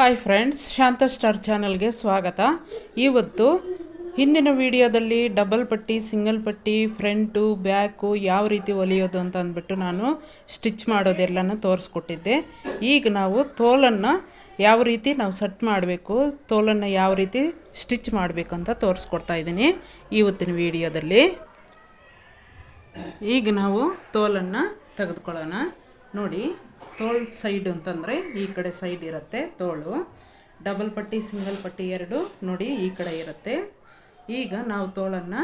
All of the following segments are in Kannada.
ಹಾಯ್ ಫ್ರೆಂಡ್ಸ್ ಶಾಂತ ಸ್ಟಾರ್ ಚಾನಲ್ಗೆ ಸ್ವಾಗತ. ಇವತ್ತು ಹಿಂದಿನ ವಿಡಿಯೋದಲ್ಲಿ ಡಬಲ್ ಪಟ್ಟಿ ಸಿಂಗಲ್ ಪಟ್ಟಿ ಫ್ರಂಟು ಬ್ಯಾಕು ಯಾವ ರೀತಿ ಹೊಲಿಯೋದು ಅಂತ ಅಂದ್ಬಿಟ್ಟು ನಾನು ಸ್ಟಿಚ್ ಮಾಡೋದೆಲ್ಲನೂ ತೋರಿಸ್ಕೊಟ್ಟಿದ್ದೆ. ಈಗ ನಾವು ತೋಲನ್ನು ಯಾವ ರೀತಿ ನಾವು ಸೆಟ್ ಮಾಡಬೇಕು, ತೋಲನ್ನು ಯಾವ ರೀತಿ ಸ್ಟಿಚ್ ಮಾಡಬೇಕು ಅಂತ ತೋರಿಸ್ಕೊಡ್ತಾ ಇದ್ದೀನಿ ಇವತ್ತಿನ ವಿಡಿಯೋದಲ್ಲಿ. ಈಗ ನಾವು ತೋಲನ್ನು ತೆಗೆದುಕೊಳ್ಳೋಣ. ನೋಡಿ ತೋಳು ಸೈಡ್ ಅಂತಂದರೆ ಈ ಕಡೆ ಸೈಡ್ ಇರುತ್ತೆ ತೋಳು. ಡಬಲ್ ಪಟ್ಟಿ, ಸಿಂಗಲ್ ಪಟ್ಟಿ ಎರಡು ನೋಡಿ ಈ ಕಡೆ ಇರುತ್ತೆ. ಈಗ ನಾವು ತೋಳನ್ನು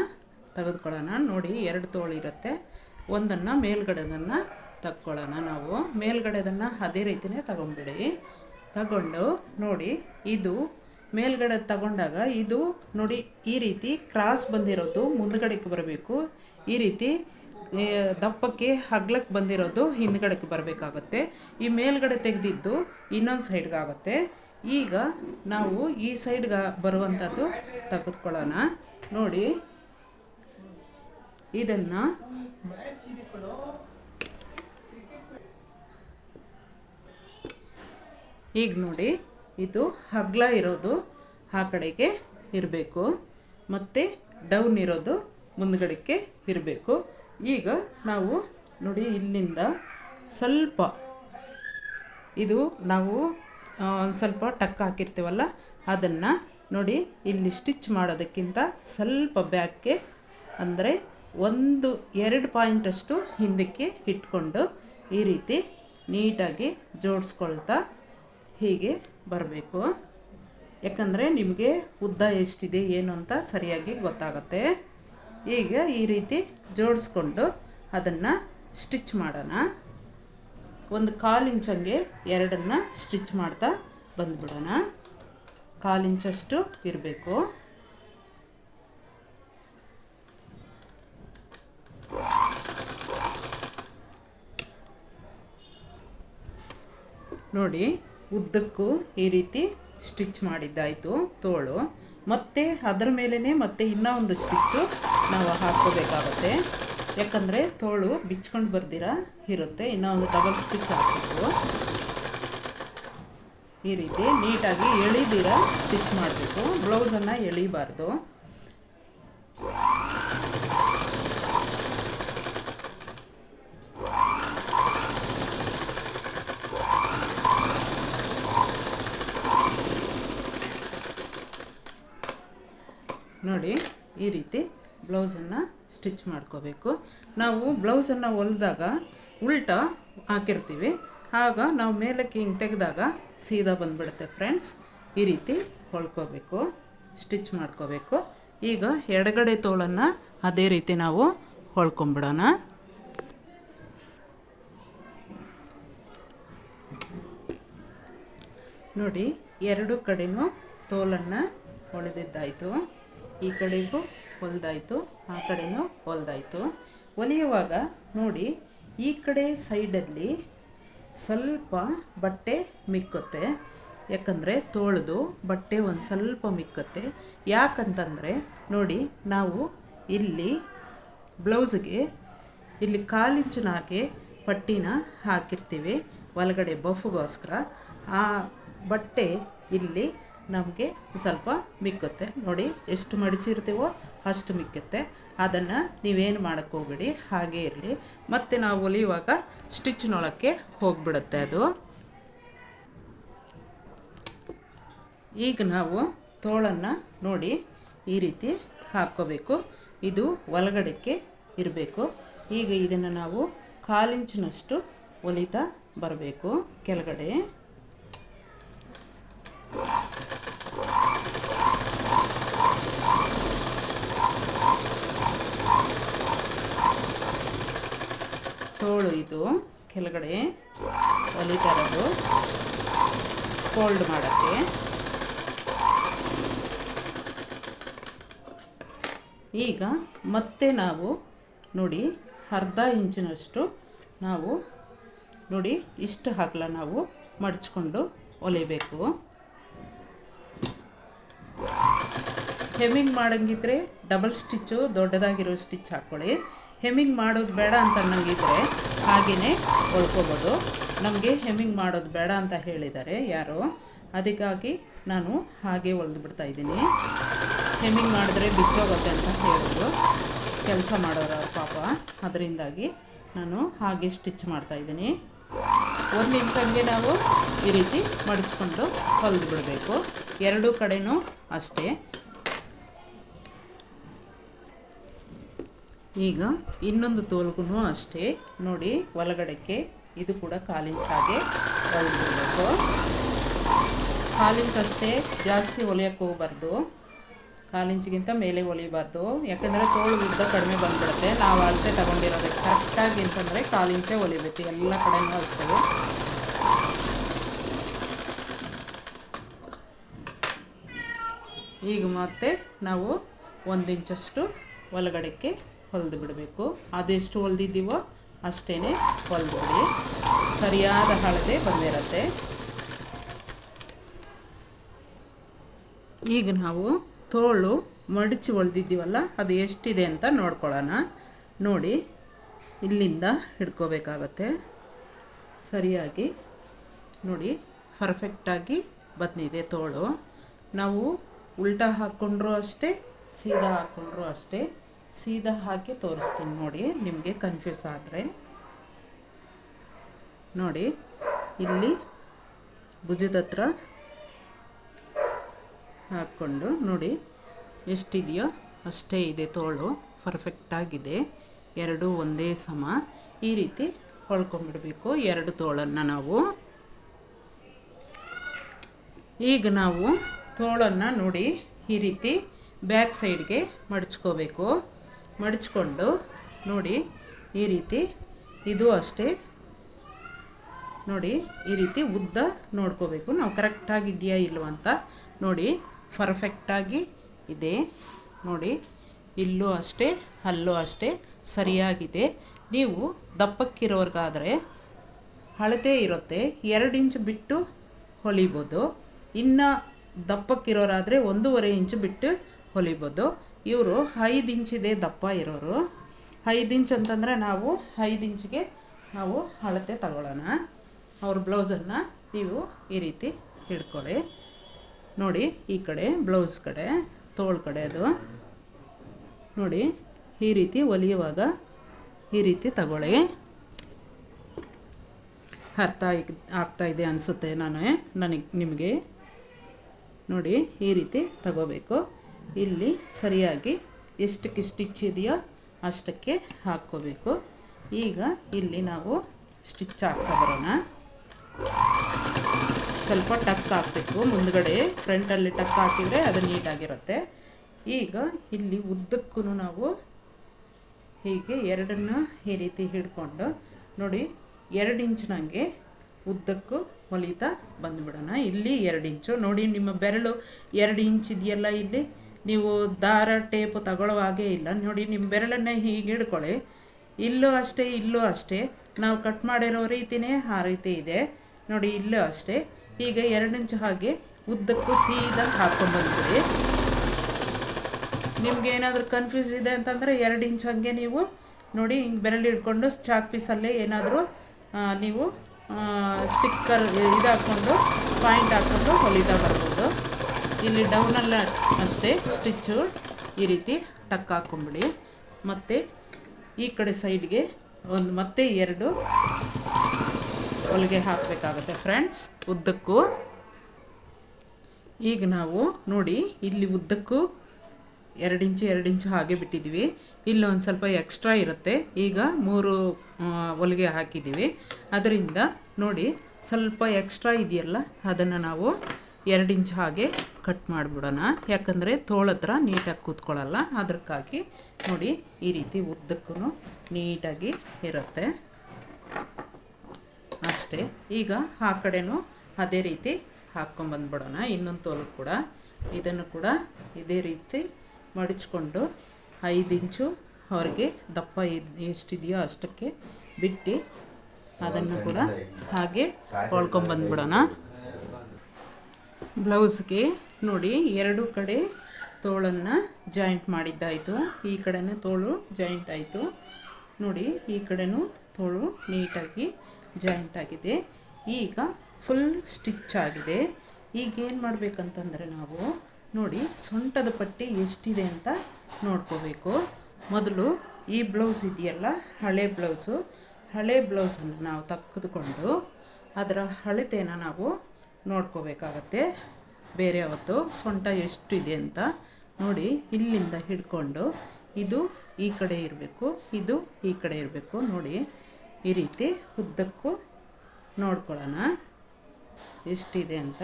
ತೆಗೆದುಕೊಳ್ಳೋಣ. ನೋಡಿ ಎರಡು ತೋಳು ಇರುತ್ತೆ. ಒಂದನ್ನು ಮೇಲ್ಗಡೆದನ್ನು ತಕ್ಕೊಳ್ಳೋಣ ನಾವು. ಮೇಲ್ಗಡೆದನ್ನು ಅದೇ ರೀತಿಯೇ ತಗೊಂಬಿಡಿ. ತಗೊಂಡು ನೋಡಿ ಇದು ಮೇಲ್ಗಡೆ ತಗೊಂಡಾಗ ಇದು ನೋಡಿ ಈ ರೀತಿ ಕ್ರಾಸ್ ಬಂದಿರೋದು ಮುಂದ್ಗಡೆಗೆ ಬರಬೇಕು. ಈ ರೀತಿ ದಪ್ಪಕ್ಕೆ ಹಗ್ಲಕ್ಕೆ ಬಂದಿರೋದು ಹಿಂದ್ಗಡೆಗೆ ಬರಬೇಕಾಗತ್ತೆ. ಈ ಮೇಲ್ಗಡೆ ತೆಗೆದಿದ್ದು ಇನ್ನೊಂದು ಸೈಡ್ಗಾಗತ್ತೆ ಈಗ ನಾವು ಈ ಸೈಡ್ಗೆ ಬರುವಂಥದ್ದು ತೆಗೆದುಕೊಳ್ಳೋಣ. ನೋಡಿ, ಇದನ್ನು ಈಗ ನೋಡಿ, ಇದು ಹಗ್ಲ ಇರೋದು ಆ ಕಡೆಗೆ ಇರಬೇಕು. ಮತ್ತು ಡೌನ್ ಇರೋದು ಮುಂದ್ಗಡೆಗೆ ಇರಬೇಕು. ಈಗ ನಾವು ನೋಡಿ ಇಲ್ಲಿಂದ ಸ್ವಲ್ಪ ಇದು ನಾವು ಒಂದು ಸ್ವಲ್ಪ ಟಕ್ ಹಾಕಿರ್ತೀವಲ್ಲ, ಅದನ್ನು ನೋಡಿ ಇಲ್ಲಿ ಸ್ಟಿಚ್ ಮಾಡೋದಕ್ಕಿಂತ ಸ್ವಲ್ಪ ಬ್ಯಾಕ್ಗೆ ಅಂದರೆ ಒಂದು ಎರಡು ಪಾಯಿಂಟಷ್ಟು ಹಿಂದಕ್ಕೆ ಇಟ್ಕೊಂಡು ಈ ರೀತಿ ನೀಟಾಗಿ ಜೋಡಿಸ್ಕೊಳ್ತಾ ಹೀಗೆ ಬರಬೇಕು. ಯಾಕಂದರೆ ನಿಮಗೆ ಉದ್ದ ಎಷ್ಟಿದೆ, ಏನು ಅಂತ ಸರಿಯಾಗಿ ಗೊತ್ತಾಗುತ್ತೆ. ಈಗ ಈ ರೀತಿ ಜೋಡಿಸ್ಕೊಂಡು ಅದನ್ನು ಸ್ಟಿಚ್ ಮಾಡೋಣ. ಒಂದು ಕಾಲು ಇಂಚಂಗೆ ಎರಡನ್ನು ಸ್ಟಿಚ್ ಮಾಡ್ತಾ ಬಂದ್ಬಿಡೋಣ. ಕಾಲು ಇಂಚಷ್ಟು ಇರಬೇಕು. ನೋಡಿ, ಉದ್ದಕ್ಕೂ ಈ ರೀತಿ ಸ್ಟಿಚ್ ಮಾಡಿದ್ದಾಯಿತು ತೋಳು. ಮತ್ತೆ ಅದರ ಮೇಲೇ ಮತ್ತೆ ಇನ್ನೂ ಒಂದು ಸ್ಟಿಚ್ಚು ನಾವು ಹಾಕೋಬೇಕಾಗುತ್ತೆ ಯಾಕಂದರೆ ತೋಳು ಬಿಚ್ಕೊಂಡು ಬರ್ದಿರ, ಇರುತ್ತೆ. ಇನ್ನೂ ಒಂದು ಡಬಲ್ ಸ್ಟಿಚ್ ಹಾಕಬೇಕು ಈ ರೀತಿ ನೀಟಾಗಿ ಎಳಿದಿರ ಸ್ಟಿಚ್ ಮಾಡಬೇಕು ಬ್ಲೌಸನ್ನು ಎಳಿಬಾರ್ದು. ನೋಡಿ, ಈ ರೀತಿ ಬ್ಲೌಸನ್ನು ಸ್ಟಿಚ್ ಮಾಡ್ಕೋಬೇಕು. ನಾವು ಬ್ಲೌಸನ್ನು ಹೊಲಿದಾಗ ಉಲ್ಟಾ ಹಾಕಿರ್ತೀವಿ. ಆಗ ನಾವು ಮೇಲಕ್ಕೆ ಹಿಂಗೆ ತೆಗೆದಾಗ ಸೀದಾ ಬಂದ್ಬಿಡುತ್ತೆ ಫ್ರೆಂಡ್ಸ್. ಈ ರೀತಿ ಹೊಳ್ಕೋಬೇಕು ಸ್ಟಿಚ್ ಮಾಡ್ಕೋಬೇಕು. ಈಗ ಎಡಗಡೆ ತೋಳನ್ನು ಅದೇ ರೀತಿ ನಾವು ಹೊಳ್ಕೊಂಬಿಡೋಣ ನೋಡಿ, ಎರಡು ಕಡೆಯೂ ತೋಲನ್ನು ಹೊಳೆದಿದ್ದಾಯಿತು. ಈ ಕಡೆಗೂ ಹೊಲ್ದಾಯಿತು, ಆ ಕಡೆನೂ ಹೊಲ್ದಾಯಿತು. ಹೊಲಿಯುವಾಗ ನೋಡಿ, ಈ ಕಡೆ ಸೈಡಲ್ಲಿ ಸ್ವಲ್ಪ ಬಟ್ಟೆ ಮಿಕ್ಕುತ್ತೆ. ಯಾಕಂದರೆ ತೋಳ್ದು ಬಟ್ಟೆ ಒಂದು ಸ್ವಲ್ಪ ಮಿಕ್ಕುತ್ತೆ. ಯಾಕಂತಂದರೆ ನೋಡಿ, ನಾವು ಇಲ್ಲಿ ಬ್ಲೌಸ್ಗೆ ಇಲ್ಲಿ ಕಾಲಿಂಚಿನ ಹಾಗೆ ಪಟ್ಟಿನ ಹಾಕಿರ್ತೀವಿ, ಒಳಗಡೆ ಬಫ್ಗೋಸ್ಕರ ಆ ಬಟ್ಟೆ ಇಲ್ಲಿ ನಮಗೆ ಸ್ವಲ್ಪ ಮಿಕ್ಕುತ್ತೆ. ನೋಡಿ, ಎಷ್ಟು ಮಡಚಿರ್ತೀವೋ ಅಷ್ಟು ಮಿಕ್ಕುತ್ತೆ. ಅದನ್ನು ನೀವೇನು ಮಾಡೋಕ್ಕೆ ಹೋಗ್ಬೇಡಿ, ಹಾಗೇ ಇರಲಿ. ಮತ್ತು ನಾವು ಹೊಲಿಯುವಾಗ ಸ್ಟಿಚ್ನೊಳಕ್ಕೆ ಹೋಗಿಬಿಡುತ್ತೆ ಅದು. ಈಗ ನಾವು ತೋಳನ್ನು ನೋಡಿ ಈ ರೀತಿ ಹಾಕ್ಕೋಬೇಕು. ಇದು ಒಳಗಡೆಗೆ ಇರಬೇಕು. ಈಗ ಇದನ್ನು ನಾವು ಕಾಲಿಂಚಿನಷ್ಟು ಹೊಲಿತಾ ಬರಬೇಕು. ಕೆಳಗಡೆ ತೋಳು ಇದು ಕೆಳಗಡೆ ಹೊಲಿತಾ ಫೋಲ್ಡ್ ಮಾಡೋಕ್ಕೆ. ಈಗ ಮತ್ತೆ ನಾವು ನೋಡಿ ಅರ್ಧ ಇಂಚಿನಷ್ಟು ನಾವು ನೋಡಿ ಇಷ್ಟು ಹಗಲ ನಾವು ಮಡಚ್ಕೊಂಡು ಹೊಲಿಬೇಕು ಹೆಮ್ಮಿಂಗ್ ಮಾಡಂಗಿದ್ರೆ ಡಬಲ್ ಸ್ಟಿಚ್ಚು ದೊಡ್ಡದಾಗಿರೋ ಸ್ಟಿಚ್ ಹಾಕ್ಕೊಳ್ಳಿ ಹೆಮ್ಮಿಂಗ್ ಮಾಡೋದು ಬೇಡ ಅಂತ ಅನ್ನಂಗಿದ್ರೆ ಹಾಗೆಯೇ ಹೊಲ್ಕೋಬೋದು. ನಮಗೆ ಹೆಮ್ಮಿಂಗ್ ಮಾಡೋದು ಬೇಡ ಅಂತ ಹೇಳಿದ್ದಾರೆ ಯಾರೋ. ಅದಕ್ಕಾಗಿ ನಾನು ಹಾಗೆ ಹೊಲಿದು ಬಿಡ್ತಾ ಇದ್ದೀನಿ. ಹೆಮ್ಮಿಂಗ್ ಮಾಡಿದ್ರೆ ಬಿಚ್ಚೋಗುತ್ತೆ ಅಂತ ಹೇಳಿದ್ರು ಕೆಲಸ ಮಾಡೋರು ಪಾಪ. ಅದರಿಂದಾಗಿ ನಾನು ಹಾಗೆ ಸ್ಟಿಚ್ ಮಾಡ್ತಾ ಇದ್ದೀನಿ. ಒಂದು ನಿಮಿಷಕ್ಕೆ ನಾವು ಈ ರೀತಿ ಮಡಿಸ್ಕೊಂಡು ಹೊಲಿದು ಬಿಡಬೇಕು. ಎರಡೂ ಕಡೆಯೂ ಅಷ್ಟೇ. ಈಗ ಇನ್ನೊಂದು ತೋಲ್ಗೂ ಅಷ್ಟೇ. ನೋಡಿ ಒಳಗಡೆಗೆ ಇದು ಕೂಡ ಕಾಲಿಂಚಾಗೆ ಹೊಲಿದು ಕಾಲಿಂಚಷ್ಟೇ ಜಾಸ್ತಿ ಹೊಲಿಯೋಕ್ಕೆ ಹೋಗಬಾರ್ದು. ಕಾಲಿಂಚಿಗಿಂತ ಮೇಲೆ ಹೊಲಿಬಾರ್ದು. ಯಾಕಂದರೆ ತೋಳು ಉದ್ದ ಕಡಿಮೆ ಬಂದ್ಬಿಡುತ್ತೆ. ನಾವು ಅಳತೆ ತಗೊಂಡಿರೋದಕ್ಕೆ ಕರೆಕ್ಟಾಗಿ ಅಂತಂದರೆ ಕಾಲಿಂಚೆ ಹೊಲಿಬೇಕು. ಎಲ್ಲ ಕಡೆನೂ ಅಷ್ಟೇ. ಈಗ ಮತ್ತೆ ನಾವು ಒಂದು ಇಂಚಷ್ಟು ಒಳಗಡೆಗೆ ಹೊಲಿದು ಬಿಡಬೇಕು ಅದೆಷ್ಟು ಹೊಲ್ದಿದ್ದೀವೋ ಅಷ್ಟೇ ಹೊಲ್ಬಿಡಿ ಸರಿಯಾದ ಹಳದೆ ಬಂದಿರತ್ತೆ. ಈಗ ನಾವು ತೋಳು ಮಡಚಿ ಹೊಲ್ದಿದ್ದೀವಲ್ಲ, ಅದು ಎಷ್ಟಿದೆ ಅಂತ ನೋಡ್ಕೊಳ್ಳೋಣ. ನೋಡಿ, ಇಲ್ಲಿಂದ ಹಿಡ್ಕೋಬೇಕಾಗತ್ತೆ. ಸರಿಯಾಗಿ, ನೋಡಿ ಪರ್ಫೆಕ್ಟಾಗಿ ಬಂದಿದೆ ತೋಳು. ನಾವು ಉಲ್ಟಾ ಹಾಕ್ಕೊಂಡ್ರೂ ಅಷ್ಟೇ, ಸೀದಾ ಹಾಕ್ಕೊಂಡ್ರೂ ಅಷ್ಟೇ. ಸೀದಾ ಹಾಕಿ ತೋರಿಸ್ತೀನಿ ನೋಡಿ, ನಿಮಗೆ ಕನ್ಫ್ಯೂಸ್ ಆದರೆ. ನೋಡಿ, ಇಲ್ಲಿ ಭುಜದ ಹತ್ರ ಹಾಕ್ಕೊಂಡು ನೋಡಿ, ಎಷ್ಟಿದೆಯೋ ಅಷ್ಟೇ ಇದೆ ತೋಳು ಪರ್ಫೆಕ್ಟಾಗಿದೆ ಎರಡು ಒಂದೇ ಸಮ. ಈ ರೀತಿ ಹೊಳ್ಕೊಂಬಿಡಬೇಕು ಎರಡು ತೋಳನ್ನು ನಾವು. ಈಗ ನಾವು ತೋಳನ್ನು ನೋಡಿ, ಈ ರೀತಿ ಬ್ಯಾಕ್ ಸೈಡ್ಗೆ ಮಡಚ್ಕೋಬೇಕು. ಮಡಚ್ಕೊಂಡು ನೋಡಿ ಈ ರೀತಿ ಇದು ಅಷ್ಟೇ. ನೋಡಿ ಈ ರೀತಿ ಉದ್ದ ನೋಡ್ಕೋಬೇಕು. ನಾವು ಕರೆಕ್ಟಾಗಿದೆಯಾ ಇಲ್ವ ಅಂತ ನೋಡಿ ಪರ್ಫೆಕ್ಟಾಗಿ ಇದೆ. ನೋಡಿ ಇಲ್ಲೂ ಅಷ್ಟೇ, ಅಲ್ಲೂ ಅಷ್ಟೇ ಸರಿಯಾಗಿದೆ. ನೀವು ದಪ್ಪಕ್ಕಿರೋರ್ಗಾದರೆ ಅಳತೆ ಇರುತ್ತೆ. ಎರಡು ಇಂಚು ಬಿಟ್ಟು ಹೊಲಿಬೋದು. ಇನ್ನು ದಪ್ಪಕ್ಕಿರೋರಾದರೆ ಒಂದೂವರೆ ಇಂಚು ಬಿಟ್ಟು ಹೊಲಿಬೋದು. ಇವರು ಐದು ಇಂಚಿದೆ ದಪ್ಪ ಇರೋರು. ಐದು ಇಂಚ್ ಅಂತಂದರೆ ನಾವು ಐದು ಇಂಚಿಗೆ ನಾವು ಅಳತೆ ತಗೊಳ್ಳೋಣ. ಅವ್ರ ಬ್ಲೌಸನ್ನು ನೀವು ಈ ರೀತಿ ಹಿಡ್ಕೊಳ್ಳಿ. ನೋಡಿ ಈ ಕಡೆ ಬ್ಲೌಸ್ ಕಡೆ, ತೋಳು ಕಡೆ ಅದು. ನೋಡಿ ಈ ರೀತಿ ಒಲಿಯುವಾಗ ಈ ರೀತಿ ತಗೊಳ್ಳಿ. ಅರ್ಥ ಆಗ್ತಾ ಇದೆ ಅನಿಸುತ್ತೆ ನಾನು, ನನಗೆ ನಿಮಗೆ. ನೋಡಿ ಈ ರೀತಿ ತಗೋಬೇಕು. ಇಲ್ಲಿ ಸರಿಯಾಗಿ ಎಷ್ಟಕ್ಕೆ ಸ್ಟಿಚ್ ಇದೆಯೋ ಅಷ್ಟಕ್ಕೆ ಹಾಕ್ಕೋಬೇಕು. ಈಗ ಇಲ್ಲಿ ನಾವು ಸ್ಟಿಚ್ ಹಾಕ್ತಾ ಬರೋಣ. ಸ್ವಲ್ಪ ಟಕ್ ಹಾಕಬೇಕು ಮುಂದ್ಗಡೆ ಫ್ರಂಟಲ್ಲಿ ಟಕ್ ಹಾಕಿದರೆ ಅದು ನೀಟಾಗಿರುತ್ತೆ. ಈಗ ಇಲ್ಲಿ ಉದ್ದಕ್ಕೂ ನಾವು ಹೀಗೆ ಎರಡನ್ನು ಈ ರೀತಿ ಹಿಡ್ಕೊಂಡು ನೋಡಿ, ಎರಡು ಇಂಚು ನನಗೆ ಉದ್ದಕ್ಕೂ ಹೊಲಿತಾ ಬಂದುಬಿಡೋಣ. ಇಲ್ಲಿ ಎರಡು ಇಂಚು. ನೋಡಿ, ನಿಮ್ಮ ಬೆರಳು ಎರಡು ಇಂಚ್ ಇದೆಯಲ್ಲ ಇಲ್ಲಿ? ನೀವು ದಾರ ಟೇಪು ತಗೊಳ್ಳೋ ಹಾಗೆ ಇಲ್ಲ. ನೋಡಿ ನಿಮ್ಮ ಬೆರಳನ್ನೇ ಹೀಗೆ ಹಿಡ್ಕೊಳ್ಳಿ. ಇಲ್ಲೂ ಅಷ್ಟೇ ಇಲ್ಲೂ ಅಷ್ಟೇ. ನಾವು ಕಟ್ ಮಾಡಿರೋ ರೀತಿನೇ ಆ ರೀತಿ ಇದೆ. ನೋಡಿ, ಇಲ್ಲೂ ಅಷ್ಟೇ. ಈಗ ಎರಡು ಇಂಚು ಹಾಗೆ ಉದ್ದಕ್ಕೂ ಸೀದಾ ಹಾಕ್ಕೊಂಡ್ಬಂದ್ಬಿಡಿ ನಿಮ್ಗೆ ಏನಾದರೂ ಕನ್ಫ್ಯೂಸ್ ಇದೆ ಅಂತಂದರೆ ಎರಡು ಇಂಚ್ ಹಾಗೆ ನೀವು ನೋಡಿ, ಹಿಂಗೆ ಬೆರಳು ಹಿಡ್ಕೊಂಡು ಚಾಕ್ ಪೀಸಲ್ಲೇ ಏನಾದರೂ ನೀವು ಸ್ಟಿಕ್ಕರ್ ಇದು ಪಾಯಿಂಟ್ ಹಾಕ್ಕೊಂಡು ಹೊಲಿತಾ ಬರ್ಬೋದು. ಇಲ್ಲಿ ಡೌನಲ್ಲ ಅಷ್ಟೇ ಸ್ಟಿಚ್ಚು ಈ ರೀತಿ ಟಕ್ ಹಾಕೊಂಬಿಡಿ. ಮತ್ತು ಈ ಕಡೆ ಸೈಡ್ಗೆ ಒಂದು ಮತ್ತೆ ಎರಡು ಹೊಲಿಗೆ ಹಾಕಬೇಕಾಗುತ್ತೆ ಫ್ರೆಂಡ್ಸ್ ಉದ್ದಕ್ಕೂ. ಈಗ ನಾವು ನೋಡಿ, ಇಲ್ಲಿ ಉದ್ದಕ್ಕೂ ಎರಡು ಇಂಚು ಎರಡು ಇಂಚು ಹಾಗೆ ಬಿಟ್ಟಿದ್ದೀವಿ. ಇಲ್ಲಿ ಒಂದು ಸ್ವಲ್ಪ ಎಕ್ಸ್ಟ್ರಾ ಇರುತ್ತೆ. ಈಗ ಮೂರು ಹೊಲಿಗೆ ಹಾಕಿದ್ದೀವಿ. ಅದರಿಂದ ನೋಡಿ, ಸ್ವಲ್ಪ ಎಕ್ಸ್ಟ್ರಾ ಇದೆಯಲ್ಲ, ಅದನ್ನು ನಾವು ಎರಡು ಇಂಚು ಹಾಗೆ ಕಟ್ ಮಾಡಿಬಿಡೋಣ. ಯಾಕಂದರೆ ತೋಳತ್ರ ನೀಟಾಗಿ ಕೂತ್ಕೊಳ್ಳಲ್ಲ. ಅದಕ್ಕಾಗಿ ನೋಡಿ ಈ ರೀತಿ ಉದ್ದಕ್ಕೂ ನೀಟಾಗಿ ಇರುತ್ತೆ. ಅಷ್ಟೇ. ಈಗ ಆ ಕಡೆನೂ ಅದೇ ರೀತಿ ಹಾಕ್ಕೊಂಬಂದ್ಬಿಡೋಣ ಇನ್ನೊಂದು ತೋಲು ಕೂಡ. ಇದನ್ನು ಕೂಡ ಇದೇ ರೀತಿ ಮಡಚ್ಕೊಂಡು ಐದು ಇಂಚು ಅವ್ರಿಗೆ ದಪ್ಪ ಇದ್ ಎಷ್ಟಿದೆಯೋ ಅಷ್ಟಕ್ಕೆ ಬಿಟ್ಟು ಅದನ್ನು ಕೂಡ ಹಾಗೆ ಹೊಳ್ಕೊಂಬಂದ್ಬಿಡೋಣ ಬ್ಲೌಸ್ಗೆ ನೋಡಿ ಎರಡು ಕಡೆ ತೋಳನ್ನು ಜಾಯಿಂಟ್ ಮಾಡಿದ್ದಾಯಿತು. ಈ ಕಡೆನೂ ತೋಳು ಜಾಯಿಂಟ್ ಆಯಿತು. ನೋಡಿ, ಈ ಕಡೆನೂ ತೋಳು ನೀಟಾಗಿ ಜಾಯಿಂಟ್ ಆಗಿದೆ. ಈಗ ಫುಲ್ ಸ್ಟಿಚ್ ಆಗಿದೆ. ಈಗ ಏನು ಮಾಡಬೇಕಂತಂದರೆ ನಾವು ನೋಡಿ ಸೊಂಟದ ಪಟ್ಟಿ ಎಷ್ಟಿದೆ ಅಂತ ನೋಡ್ಕೋಬೇಕು. ಮೊದಲು ಈ ಬ್ಲೌಸ್ ಇದೆಯಲ್ಲ, ಹಳೆ ಬ್ಲೌಸು. ಹಳೆ ಬ್ಲೌಸನ್ನು ನಾವು ತೆಗೆದುಕೊಂಡು ಅದರ ಅಳತೆನ ನಾವು ನೋಡ್ಕೋಬೇಕಾಗತ್ತೆ. ಬೇರೆ ಅವತ್ತು ಸೊಂಟ ಎಷ್ಟು ಇದೆ ಅಂತ ನೋಡಿ ಇಲ್ಲಿಂದ ಹಿಡ್ಕೊಂಡು ಇದು ಈ ಕಡೆ ಇರಬೇಕು, ಇದು ಈ ಕಡೆ ಇರಬೇಕು ನೋಡಿ ಈ ರೀತಿ ಉದ್ದಕ್ಕೂ ನೋಡ್ಕೊಳ್ಳೋಣ. ಎಷ್ಟಿದೆ ಅಂತ.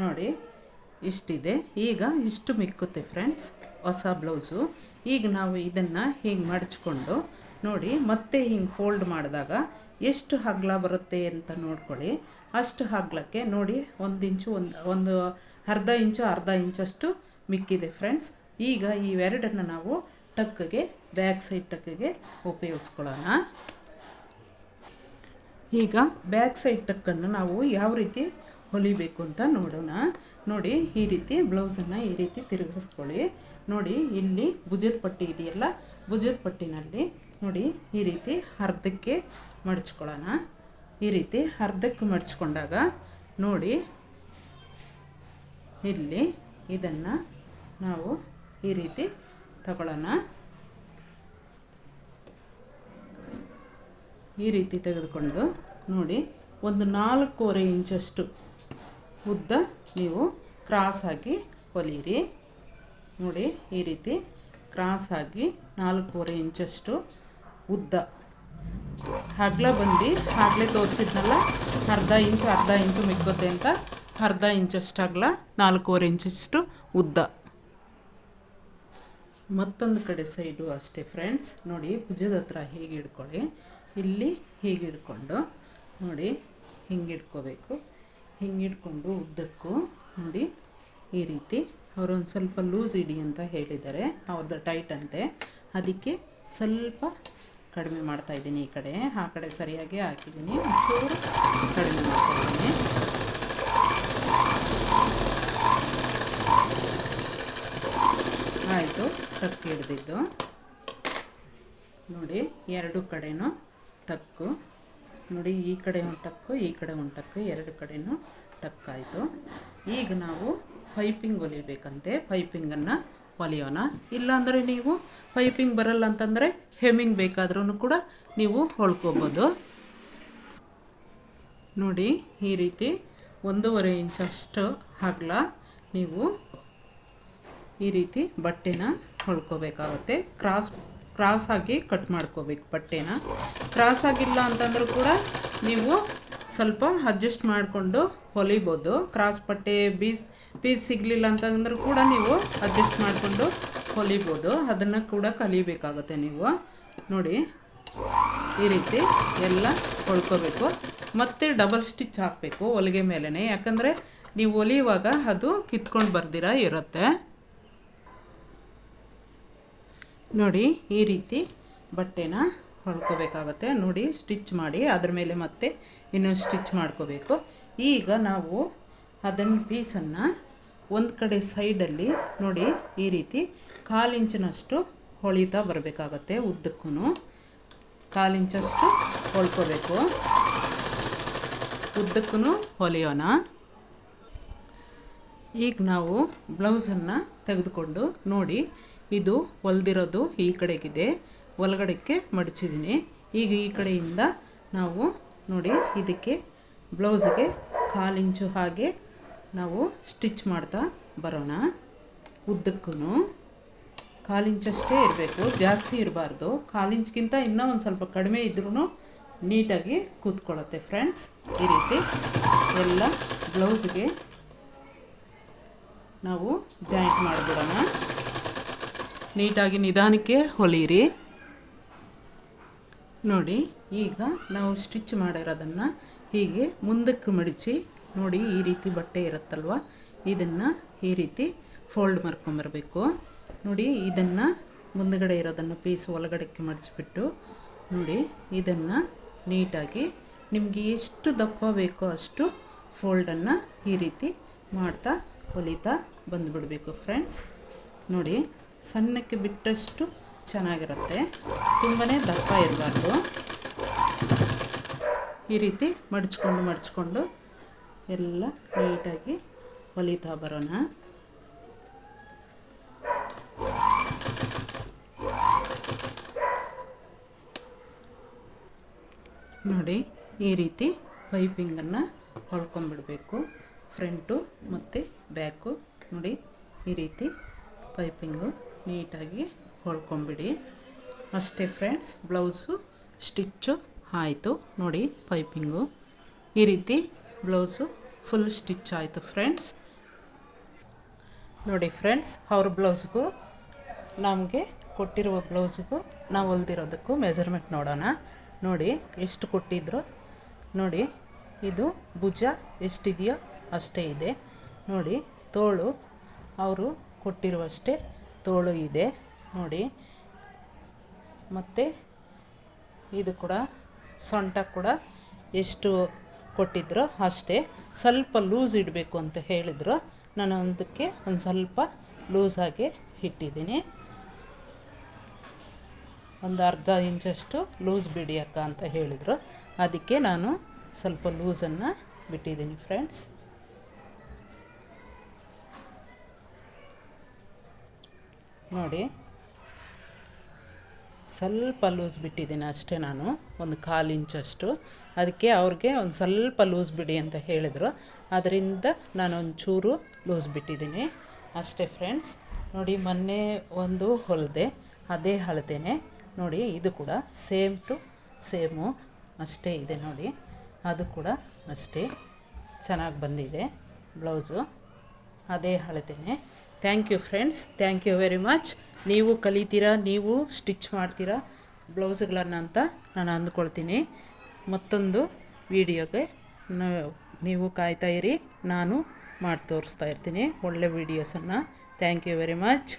ನೋಡಿ ಇಷ್ಟಿದೆ. ಈಗ ಇಷ್ಟು ಮಿಕ್ಕುತ್ತೆ ಫ್ರೆಂಡ್ಸ್, ಹೊಸ ಬ್ಲೌಸು. ಈಗ ನಾವು ಇದನ್ನು ಹೀಗೆ ಮಡಚ್ಕೊಂಡು ನೋಡಿ, ಮತ್ತೆ ಹಿಂಗೆ ಫೋಲ್ಡ್ ಮಾಡಿದಾಗ ಎಷ್ಟು ಹಗ್ಲ ಬರುತ್ತೆ ಅಂತ ನೋಡ್ಕೊಳ್ಳಿ. ಅಷ್ಟು ಹಗ್ಲಕ್ಕೆ ನೋಡಿ, ಒಂದು ಇಂಚು, ಒಂದು ಒಂದು ಅರ್ಧ ಇಂಚು, ಅರ್ಧ ಇಂಚಷ್ಟು ಮಿಕ್ಕಿದೆ ಫ್ರೆಂಡ್ಸ್ ಈಗ ಇವೆರಡನ್ನು ನಾವು ಟಕ್ಕಗೆ ಬ್ಯಾಕ್ ಸೈಡ್ ಟಕ್ಗೆ ಉಪಯೋಗಿಸ್ಕೊಳ್ಳೋಣ. ಈಗ ಬ್ಯಾಕ್ ಸೈಡ್ ಟಕ್ಕನ್ನು ನಾವು ಯಾವ ರೀತಿ ಹೊಲಿಬೇಕು ಅಂತ ನೋಡೋಣ. ನೋಡಿ, ಈ ರೀತಿ ಬ್ಲೌಸನ್ನು ಈ ರೀತಿ ತಿರುಗಿಸ್ಕೊಳ್ಳಿ. ನೋಡಿ, ಇಲ್ಲಿ ಭುಜದ ಪಟ್ಟಿ ಇದೆಯಲ್ಲ? ಭುಜದ ಪಟ್ಟಿನಲ್ಲಿ ನೋಡಿ, ಈ ರೀತಿ ಅರ್ಧಕ್ಕೆ ಮಡಚ್ಕೊಳ್ಳೋಣ. ಈ ರೀತಿ ಅರ್ಧಕ್ಕೆ ಮಡಚ್ಕೊಂಡಾಗ ನೋಡಿ, ಇಲ್ಲಿ ಇದನ್ನು ನಾವು ಈ ರೀತಿ ತಗೊಳ್ಳೋಣ. ಈ ರೀತಿ ತೆಗೆದುಕೊಂಡು ನೋಡಿ, ಒಂದು ನಾಲ್ಕೂವರೆ ಇಂಚಷ್ಟು ಉದ್ದ ನೀವು ಕ್ರಾಸ್ ಆಗಿ ಹೊಲಿಯಿರಿ ನೋಡಿ, ಈ ರೀತಿ ಕ್ರಾಸ್ ಆಗಿ ನಾಲ್ಕೂವರೆ ಇಂಚಷ್ಟು ಉದ್ದ. ಹಗ್ಲ ಬಂದು ಆಗಲೇ ತೋರಿಸಿದ್ನಲ್ಲ, ಅರ್ಧ ಇಂಚು ಅರ್ಧ ಇಂಚು ಮಿಕ್ಕುತ್ತೆ ಅಂತ, ಅರ್ಧ ಇಂಚಷ್ಟು ಹಗ್ಲ, ನಾಲ್ಕೂವರೆ ಇಂಚಷ್ಟು ಉದ್ದ. ಮತ್ತೊಂದು ಕಡೆ ಸೈಡು ಅಷ್ಟೇ ಫ್ರೆಂಡ್ಸ್, ನೋಡಿ ಭುಜದ ಹತ್ರ ಹೇಗೆ ಹಿಡ್ಕೊಳ್ಳಿ. ಇಲ್ಲಿ ಹೀಗೆ ಹಿಡ್ಕೊಂಡು, ನೋಡಿ ಹಿಂಗೆ ಹಿಡ್ಕೋಬೇಕು. ಹಿಂಗೆ ಉದ್ದಕ್ಕೂ, ನೋಡಿ ಈ ರೀತಿ. ಅವರೊಂದು ಸ್ವಲ್ಪ ಲೂಸ್ ಇಡಿ ಅಂತ ಹೇಳಿದ್ದಾರೆ, ಅವ್ರದ್ದು ಟೈಟ್ ಅಂತೆ. ಅದಕ್ಕೆ ಸ್ವಲ್ಪ ಕಡಿಮೆ ಮಾಡ್ತಾ ಇದ್ದೀನಿ ಈ ಕಡೆ. ಆ ಕಡೆ ಸರಿಯಾಗಿ ಹಾಕಿದ್ದೀನಿ. ಚೂರು ಕಡಿಮೆ ಮಾಡ್ತಾ ಇದ್ದೀನಿ. ಆಯಿತು ಟಕ್ ಹಿಡ್ದಿದ್ದು. ನೋಡಿ, ಎರಡು ಕಡೆನೂ ಟಕ್ಕು ನೋಡಿ, ಈ ಕಡೆ ಒಂದು ಟಕ್ಕು ಈ ಕಡೆ ಒಂದು ಎರಡು ಕಡೆನೂ ಟಕ್ ಆಯಿತು ಈಗ ನಾವು ಪೈಪಿಂಗ್ ಹೊಲಿಬೇಕಂತೆ. ಪೈಪಿಂಗನ್ನು ಹೊಲಿಯೋಣ ಇಲ್ಲಾಂದರೆ ನೀವು ಪೈಪಿಂಗ್ ಬರಲ್ಲ ಅಂತಂದರೆ ಹೆಮ್ಮಿಂಗ್ ಬೇಕಾದ್ರೂ ಕೂಡ ನೀವು ಹೊಳ್ಕೋಬೋದು. ನೋಡಿ, ಈ ರೀತಿ ಒಂದೂವರೆ ಇಂಚಷ್ಟು ಅಗಲ ನೀವು ಈ ರೀತಿ ಬಟ್ಟೆನ ಹೊಳ್ಕೋಬೇಕಾಗುತ್ತೆ. ಕ್ರಾಸ್ ಕ್ರಾಸ್ ಆಗಿ ಕಟ್ ಮಾಡ್ಕೋಬೇಕು ಬಟ್ಟೆನ. ಕ್ರಾಸ್ ಆಗಿಲ್ಲ ಅಂತಂದರೂ ಕೂಡ ನೀವು ಸ್ವಲ್ಪ ಅಡ್ಜಸ್ಟ್ ಮಾಡಿಕೊಂಡು ಹೊಲಿಬೋದು. ಕ್ರಾಸ್ ಪಟ್ಟೆ ಬೀಸ್, ಪೀಸ್ ಸಿಗಲಿಲ್ಲ ಅಂತಂದ್ರೂ ಕೂಡ ನೀವು ಅಡ್ಜಸ್ಟ್ ಮಾಡಿಕೊಂಡು ಹೊಲಿಬೋದು. ಅದನ್ನು ಕೂಡ ಕಲಿಬೇಕಾಗುತ್ತೆ ನೀವು. ನೋಡಿ, ಈ ರೀತಿ ಎಲ್ಲ ಹೊಳ್ಕೋಬೇಕು ಮತ್ತು ಡಬಲ್ ಸ್ಟಿಚ್ ಹಾಕಬೇಕು ಹೊಲಿಗೆ ಮೇಲೇ ಯಾಕಂದರೆ ನೀವು ಹೊಲಿಯುವಾಗ ಅದು ಕಿತ್ಕೊಂಡು ಬರ್ದಿರ ಇರುತ್ತೆ. ನೋಡಿ, ಈ ರೀತಿ ಬಟ್ಟೆನ ಹೊಳ್ಕೋಬೇಕಾಗತ್ತೆ ನೋಡಿ ಸ್ಟಿಚ್ ಮಾಡಿ, ಅದ್ರ ಮೇಲೆ ಮತ್ತೆ ಇನ್ನೊಂದು ಸ್ಟಿಚ್ ಮಾಡ್ಕೋಬೇಕು. ಈಗ ನಾವು ಅದನ್ನು ಪೀಸನ್ನು ಒಂದು ಕಡೆ ಸೈಡಲ್ಲಿ ನೋಡಿ, ಈ ರೀತಿ ಕಾಲಿಂಚಿನಷ್ಟು ಹೊಳಿತಾ ಬರಬೇಕಾಗತ್ತೆ ಉದ್ದಕ್ಕೂ ಕಾಲಿಂಚಷ್ಟು ಹೊಳ್ಕೋಬೇಕು. ಉದ್ದಕ್ಕೂ ಹೊಲಿಯೋಣ. ಈಗ ನಾವು ಬ್ಲೌಸನ್ನು ತೆಗೆದುಕೊಂಡು ನೋಡಿ, ಇದು ಹೊಲ್ದಿರೋದು ಈ ಕಡೆಗಿದೆ. ಒಳಗಡೆಗೆ ಮಡಚಿದ್ದೀನಿ. ಈಗ ಈ ಕಡೆಯಿಂದ ನಾವು ನೋಡಿ ಇದಕ್ಕೆ ಬ್ಲೌಸ್ಗೆ ಕಾಲಿಂಚು ಹಾಗೆ ನಾವು ಸ್ಟಿಚ್ ಮಾಡ್ತಾ ಬರೋಣ. ಉದ್ದಕ್ಕೂ ಕಾಲಿಂಚಷ್ಟೇ ಇರಬೇಕು, ಜಾಸ್ತಿ ಇರಬಾರ್ದು. ಕಾಲಿಂಚ್ಗಿಂತ ಇನ್ನೂ ಒಂದು ಸ್ವಲ್ಪ ಕಡಿಮೆ ಇದ್ರೂ ನೀಟಾಗಿ ಕೂತ್ಕೊಳ್ಳುತ್ತೆ ಫ್ರೆಂಡ್ಸ್. ಈ ರೀತಿ ಎಲ್ಲ ಬ್ಲೌಸ್ಗೆ ನಾವು ಜಾಯಿಂಟ್ ಮಾಡಿಬಿಡೋಣ. ನೀಟಾಗಿ ನಿಧಾನಕ್ಕೆ ಹೊಲಿಯಿರಿ. ನೋಡಿ, ಈಗ ನಾವು ಸ್ಟಿಚ್ ಮಾಡಿರೋದನ್ನು ಹೀಗೆ ಮುಂದಕ್ಕೆ ಮಡಿಚಿ, ನೋಡಿ ಈ ರೀತಿ ಬಟ್ಟೆ ಇರುತ್ತಲ್ವ? ಇದನ್ನು ಈ ರೀತಿ ಫೋಲ್ಡ್ ಮಾಡ್ಕೊಂಬರಬೇಕು. ನೋಡಿ, ಇದನ್ನು ಮುಂದಗಡೆ ಇರೋದನ್ನು ಪೀಸ್ ಒಳಗಡೆಗೆ ಮಡಿಸಿಬಿಟ್ಟು ನೋಡಿ ಇದನ್ನು ನೀಟಾಗಿ ನಿಮಗೆ ಎಷ್ಟು ದಪ್ಪ ಬೇಕೋ ಅಷ್ಟು ಫೋಲ್ಡನ್ನು ಈ ರೀತಿ ಮಾಡ್ತಾ, ಹೊಲಿತಾ ಬಂದುಬಿಡಬೇಕು ಫ್ರೆಂಡ್ಸ್ ನೋಡಿ, ಸಣ್ಣಕ್ಕೆ ಬಿಟ್ಟಷ್ಟು ಚೆನ್ನಾಗಿರುತ್ತೆ. ತುಂಬಾ ದಪ್ಪ ಇರಬಾರ್ದು. ಈ ರೀತಿ ಮಡ್ಚ್ಕೊಂಡು ಮಡ್ಚ್ಕೊಂಡು ಎಲ್ಲ ನೀಟಾಗಿ ಹೊಲಿತಾ ಬರೋಣ. ನೋಡಿ, ಈ ರೀತಿ ಪೈಪಿಂಗನ್ನು ಹೊಳ್ಕೊಂಬಿಡಬೇಕು ಫ್ರಂಟು ಮತ್ತು ಬ್ಯಾಕು. ನೋಡಿ, ಈ ರೀತಿ ಪೈಪಿಂಗು ನೀಟಾಗಿ ಹೊಲ್ಕೊಂಬಿಡಿ ಅಷ್ಟೇ ಫ್ರೆಂಡ್ಸ್ ಬ್ಲೌಸು ಸ್ಟಿಚ್ಚು ಆಯಿತು. ನೋಡಿ ಪೈಪಿಂಗು ಈ ರೀತಿ ಬ್ಲೌಸು ಫುಲ್ ಸ್ಟಿಚ್ ಆಯಿತು ಫ್ರೆಂಡ್ಸ್ ನೋಡಿ ಫ್ರೆಂಡ್ಸ್ ಅವ್ರ ಬ್ಲೌಸ್ಗೂ ನಮಗೆ ಕೊಟ್ಟಿರುವ ಬ್ಲೌಸ್ಗೂ ನಾವು ಹೊಲ್ದಿರೋದಕ್ಕೂ ಮೆಜರ್ಮೆಂಟ್ ನೋಡೋಣ. ನೋಡಿ, ಎಷ್ಟು ಕೊಟ್ಟಿದ್ರು. ನೋಡಿ, ಇದು ಭುಜ ಎಷ್ಟಿದೆಯೋ ಅಷ್ಟೇ ಇದೆ. ನೋಡಿ, ತೋಳು, ಅವರು ಕೊಟ್ಟಿರುವಷ್ಟೇ ತೋಳು ಇದೆ. ನೋಡಿ. ಮತ್ತು ಇದು ಕೂಡ ಸೊಂಟ ಕೂಡ ಎಷ್ಟು ಕೊಟ್ಟಿದ್ರು ಅಷ್ಟೇ. ಸ್ವಲ್ಪ ಲೂಸ್ ಇಡಬೇಕು ಅಂತ ಹೇಳಿದರು. ನಾನು ಅದಕ್ಕೆ ಒಂದು ಸ್ವಲ್ಪ ಲೂಸಾಗಿ ಇಟ್ಟಿದ್ದೀನಿ. ಒಂದು ಅರ್ಧ ಇಂಚಷ್ಟು ಲೂಸ್ ಬಿಡಿ ಅಕ್ಕ ಅಂತ ಹೇಳಿದರು. ಅದಕ್ಕೆ ನಾನು ಸ್ವಲ್ಪ ಲೂಸನ್ನು ಬಿಟ್ಟಿದ್ದೀನಿ ಫ್ರೆಂಡ್ಸ್. ನೋಡಿ. ಸ್ವಲ್ಪ ಲೂಸ್ ಬಿಟ್ಟಿದ್ದೀನಿ ಅಷ್ಟೇ ನಾನು, ಒಂದು ಕಾಲು ಇಂಚಷ್ಟು ಅದಕ್ಕೆ ಅವ್ರಿಗೆ ಒಂದು ಸ್ವಲ್ಪ ಲೂಸ್ ಬಿಡಿ ಅಂತ ಹೇಳಿದರು. ಅದರಿಂದ ನಾನು ಚೂರು ಲೂಸ್ ಬಿಟ್ಟಿದ್ದೀನಿ. ಅಷ್ಟೇ ಫ್ರೆಂಡ್ಸ್, ನೋಡಿ ಮೊನ್ನೆ ಒಂದು ಹೊಲಿದೆ, ಅದೇ ಅಳತೆನೆ ನೋಡಿ ಇದು ಕೂಡ ಸೇಮ್ ಟು ಸೇಮು, ಅಷ್ಟೇ ಇದೆ ನೋಡಿ. ಅದು ಕೂಡ ಅಷ್ಟೇ ಚೆನ್ನಾಗಿ ಬಂದಿದೆ ಬ್ಲೌಸು. ಅದೇ ಅಳತೆನೆ thank you friends thank you very much ನೀವು ಕಲಿತೀರಾ, ನೀವು ಸ್ಟಿಚ್ ಮಾಡ್ತೀರಾ ಬ್ಲೌಸ್ಗಳನ್ನು ಅಂತ ನಾನು ಅಂದ್ಕೊಳ್ತೀನಿ. ಮತ್ತೊಂದು ವಿಡಿಯೋಗೆ ನೀವು ಕಾಯ್ತಾ ಇರಿ. ನಾನು ಮಾಡಿ ತೋರಿಸ್ತಾ ಇರ್ತೀನಿ. ಒಳ್ಳೆ ವೀಡಿಯೋಸನ್ನು ಥ್ಯಾಂಕ್ ಯು ವೆರಿ ಮಚ್